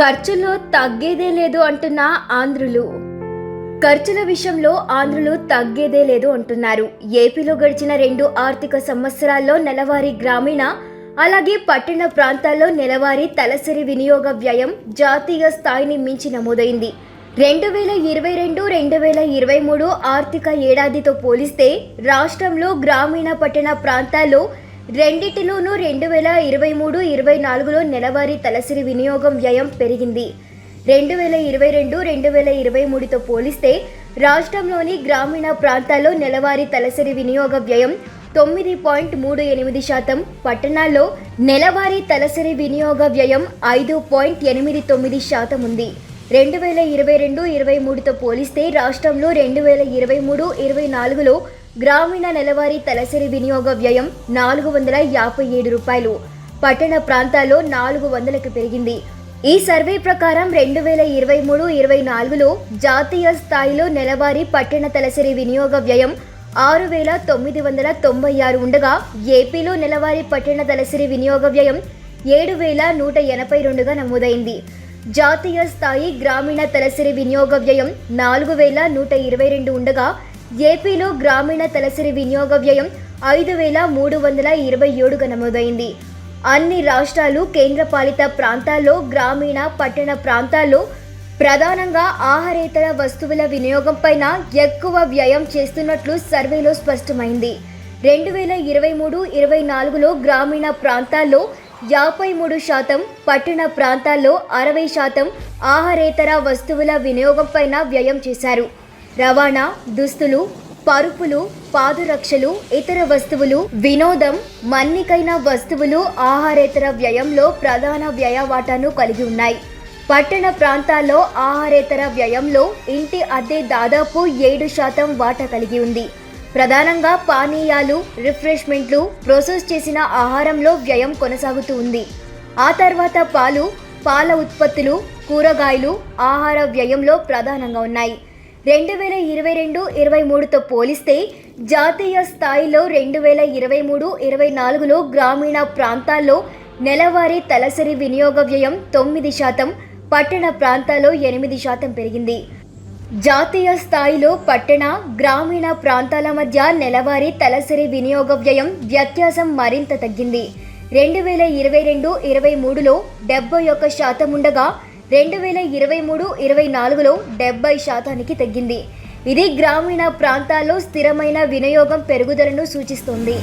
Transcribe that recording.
ఖర్చులో తగ్గేదే లేదు అంటున్న ఆంధ్రులు. ఖర్చుల విషయంలో ఆంధ్రులు తగ్గేదే లేదు అంటున్నారు. ఏపీలో గడిచిన రెండు ఆర్థిక సంవత్సరాల్లో నెలవారీ గ్రామీణ అలాగే పట్టణ ప్రాంతాల్లో నెలవారీ తలసరి వినియోగ వ్యయం జాతీయ స్థాయిని మించి నమోదైంది. రెండు వేల ఇరవై రెండు రెండు వేల ఇరవై మూడు ఆర్థిక ఏడాదితో పోలిస్తే రాష్ట్రంలో గ్రామీణ పట్టణ ప్రాంతాల్లో రెండిటిలోనూ రెండు వేల ఇరవై మూడు ఇరవై నాలుగులో నెలవారీ తలసరి వినియోగం వ్యయం పెరిగింది. రెండు వేల ఇరవై రెండు రెండు వేల ఇరవై మూడుతో పోలిస్తే రాష్ట్రంలోని గ్రామీణ ప్రాంతాల్లో నెలవారీ తలసరి వినియోగ వ్యయం తొమ్మిది పాయింట్ మూడు ఎనిమిది శాతం పట్టణాల్లో నెలవారీ తలసరి వినియోగ వ్యయం ఐదు పాయింట్ ఎనిమిది తొమ్మిది శాతం ఉంది. రెండు వేల ఇరవై రెండు ఇరవై మూడుతో పోలిస్తే రాష్ట్రంలో రెండు వేల ఇరవై మూడు ఇరవై నాలుగులో గ్రామీణ నెలవారీ తలసరి వినియోగ వ్యయం నాలుగు వందల యాభై ఏడు రూపాయలు. పట్టణ ప్రాంతాల్లో నాలుగు వందలకు పెరిగింది. ఈ సర్వే ప్రకారం రెండు వేల ఇరవై మూడు ఇరవై నాలుగులో జాతీయ స్థాయిలో నెలవారీ పట్టణ తలసరి వినియోగ వ్యయం ఆరు వేల తొమ్మిది వందల తొంభై ఆరు ఉండగా ఏపీలో నెలవారీ పట్టణ తలసరి వినియోగ వ్యయం ఏడు వేల నూట ఎనభై రెండుగా నమోదైంది. జాతీయ స్థాయి గ్రామీణ తలసరి వినియోగ వ్యయం నాలుగు వేల నూట ఇరవై రెండు ఉండగా ఏపీలో గ్రామీణ తలసరి వినియోగ వ్యయం ఐదు వేల మూడు వందల ఇరవై ఏడుగా నమోదైంది. అన్ని రాష్ట్రాలు కేంద్రపాలిత ప్రాంతాల్లో గ్రామీణ పట్టణ ప్రాంతాల్లో ప్రధానంగా ఆహారేతర వస్తువుల వినియోగంపైన ఎక్కువ వ్యయం చేస్తున్నట్లు సర్వేలో స్పష్టమైంది. రెండు వేల ఇరవై మూడు ఇరవై నాలుగులో గ్రామీణ ప్రాంతాల్లో యాభై మూడు శాతం పట్టణ ప్రాంతాల్లో అరవై శాతం ఆహారేతర వస్తువుల వినియోగంపైన వ్యయం చేశారు. రవాణా దుస్తులు పరుపులు పాదరక్షలు ఇతర వస్తువులు వినోదం మన్నికైన వస్తువులు ఆహారేతర వ్యయంలో ప్రధాన వ్యయ వాటాను కలిగి ఉన్నాయి. పట్టణ ప్రాంతాల్లో ఆహారేతర వ్యయంలో ఇంటి అద్దె దాదాపు ఏడు శాతం వాటా కలిగి ఉంది. ప్రధానంగా పానీయాలు రిఫ్రెష్మెంట్లు ప్రాసెస్ చేసిన ఆహారంలో వ్యయం కొనసాగుతూ ఉంది. ఆ తర్వాత పాలు పాల ఉత్పత్తులు కూరగాయలు ఆహార వ్యయంలో ప్రధానంగా ఉన్నాయి. రెండు వేల ఇరవై రెండు ఇరవై మూడుతో పోలిస్తే జాతీయ స్థాయిలో రెండు వేల ఇరవై మూడు ఇరవై నాలుగులో గ్రామీణ ప్రాంతాల్లో నెలవారీ తలసరి వినియోగ వ్యయం తొమ్మిది శాతం పట్టణ ప్రాంతాల్లో ఎనిమిది శాతం పెరిగింది. జాతీయ స్థాయిలో పట్టణ గ్రామీణ ప్రాంతాల మధ్య నెలవారీ తలసరి వినియోగ వ్యయం వ్యత్యాసం మరింత తగ్గింది. రెండు వేల ఇరవై రెండు ఇరవై మూడులో డెబ్బై ఒక్క శాతం ఉండగా రెండు వేల ఇరవై మూడు ఇరవై నాలుగులో డెబ్బై శాతానికి తగ్గింది. ఇది గ్రామీణ ప్రాంతాల్లో స్థిరమైన వినియోగం పెరుగుదలను సూచిస్తుంది.